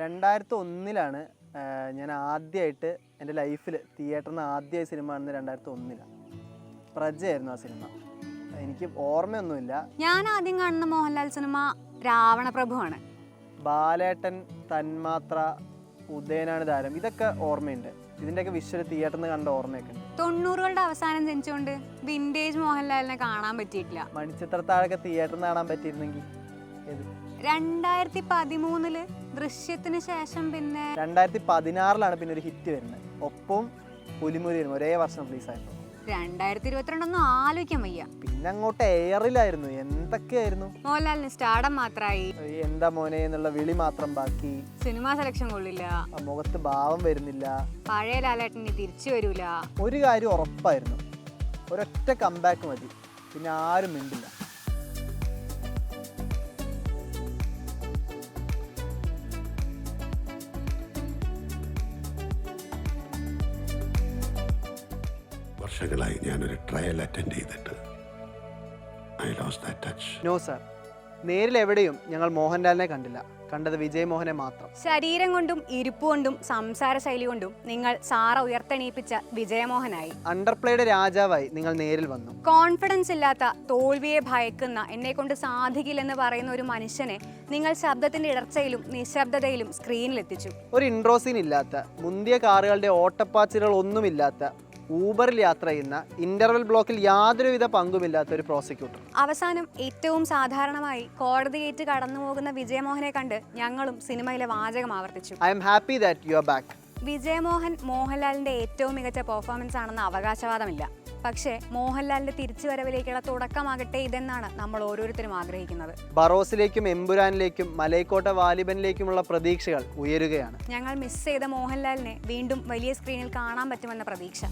രണ്ടായിരത്തി ഒന്നിലാണ് ഞാൻ ആദ്യമായിട്ട് എന്റെ ലൈഫിൽ തിയേറ്ററിൽ നിന്ന് ആദ്യമായി സിനിമ കാണുന്നത് രണ്ടായിരത്തി ഒന്നിലാണ് പ്രജയായിരുന്നു ആ സിനിമ. എനിക്ക് ഓർമ്മയൊന്നുമില്ല. ഞാൻ ആദ്യം കാണുന്ന മോഹൻലാൽ സിനിമ രാവണപ്രഭുവാണ് ബാലേട്ടൻ തന്മാത്ര ഉദയനാണ് താരം ഇതൊക്കെ ഓർമ്മയുണ്ട്. ഇതിന്റെയൊക്കെ വിഷ്വൽ തിയേറ്ററിൽ നിന്ന് കണ്ട ഓർമ്മയൊക്കെ ഉണ്ട്. തൊണ്ണൂറുകളുടെ അവസാനം ജനിച്ചുകൊണ്ട് വിന്റേജ് മോഹൻലാലിനെ കാണാൻ പറ്റിയിട്ടില്ല. മണിച്ചിത്രത്താഴൊക്കെ തിയേറ്ററിൽ നിന്ന് കാണാൻ പറ്റിയിരുന്നെങ്കിൽ രണ്ടായിരത്തി പതിമൂന്നിൽ ദൃശ്യത്തിന് ശേഷം പിന്നെ രണ്ടായിരത്തി പതിനാറിലാണ് പിന്നെ ഒരു ഹിറ്റ് വരുന്നത്. ഒപ്പം പുലിമുരിയും ഒരേ വർഷം റിലീസ് റിലീസായിരുന്നു. രണ്ടായിരത്തി ഇരുപത്തിരണ്ടൊന്നും ആലോചിക്കാൻ വയ്യ. പിന്നെ അങ്ങോട്ട് എയറിലായിരുന്നു. എന്തൊക്കെയായിരുന്നു? മോഹൻലാലിന് സ്റ്റാർഡം മാത്രമായി എന്താ മോനെ എന്നുള്ള വിളി മാത്രം ബാക്കി. സിനിമാ സെലക്ഷൻ കൊള്ളില്ല. മുഖത്ത് ഭാവം വരുന്നില്ല. പഴയ ലാലേട്ടന് തിരിച്ചു വരൂല. ഒരു കാര്യം ഉറപ്പായിരുന്നു. ഒരൊറ്റ കമ്പാക്ക് മതി. പിന്നെ ആരും മിണ്ടില്ല. വർഷങ്ങളായി ഞാനൊരു ട്രയൽ അറ്റൻഡ് ചെയ്തിട്ട്. I lose that touch no sir നേരിൽ എവിടെയും ഞങ്ങൾ മോഹൻലാലിനെ കണ്ടില്ല. കണ്ടത് വിജയ് മോഹനെ മാത്രം. ശരീരം കൊണ്ടും ഇരിപ്പ് കൊണ്ടും സംസാര ശൈലി കൊണ്ടും നിങ്ങൾ സാറ ഉയർത്തെണീപ്പിച്ച വിജയമോഹനായി. അണ്ടർപ്ലേയുടെ രാജാവായി നിങ്ങൾ നേരിൽ വന്നു. കോൺഫിഡൻസ് ഇല്ലാത്ത തോൽവിയെ ഭയക്കുന്ന എന്നെ കൊണ്ട് സാധിക്കില്ലെന്ന് പറയുന്ന ഒരു മനുഷ്യനെ നിങ്ങൾ ശബ്ദത്തിന്റെ ഇടർച്ചയിലും നിശബ്ദതയിലും സ്ക്രീനിലെത്തിച്ചു ഒരു ഇൻട്രോസീൻ ഇല്ലാത്ത മുന്തിയ കാറുകളുടെ ഓട്ടപ്പാച്ചിലുകൾ ഒന്നുമില്ലാത്ത ഊബറിൽ യാത്ര ചെയ്യുന്ന ഇന്റർവൽ ബ്ലോക്കിൽ യാതൊരുവിധ പങ്കുമില്ലാത്ത ഒരു പ്രോസിക്യൂട്ടർ. അവസാനം ഏറ്റവും സാധാരണമായി കോടതി കോടതിയേറ്റ് കടന്നു പോകുന്ന വിജയമോഹനെ കണ്ട് ഞങ്ങളും സിനിമയിലെ വാചകം ആവർത്തിച്ചു. I am happy that you are back Vijayamohan മോഹൻലാലിന്റെ ഏറ്റവും മികച്ച പെർഫോമൻസ് ആണെന്ന് അവകാശവാദമില്ല. പക്ഷേ മോഹൻലാലിന്റെ തിരിച്ചുവരവിലേക്കുള്ള തുടക്കമാകട്ടെ ഇതെന്നാണ് നമ്മൾ ഓരോരുത്തരും ആഗ്രഹിക്കുന്നത്. ബറോസിലേക്കും എമ്പുരാനിലേക്കും മലൈക്കോട്ട വാലിബനിലേക്കുമുള്ള പ്രതീക്ഷകൾ ഉയരുകയാണ്. ഞങ്ങൾ മിസ് ചെയ്ത മോഹൻലാലിനെ വീണ്ടും വലിയ സ്ക്രീനിൽ കാണാൻ പറ്റുമെന്ന പ്രതീക്ഷ.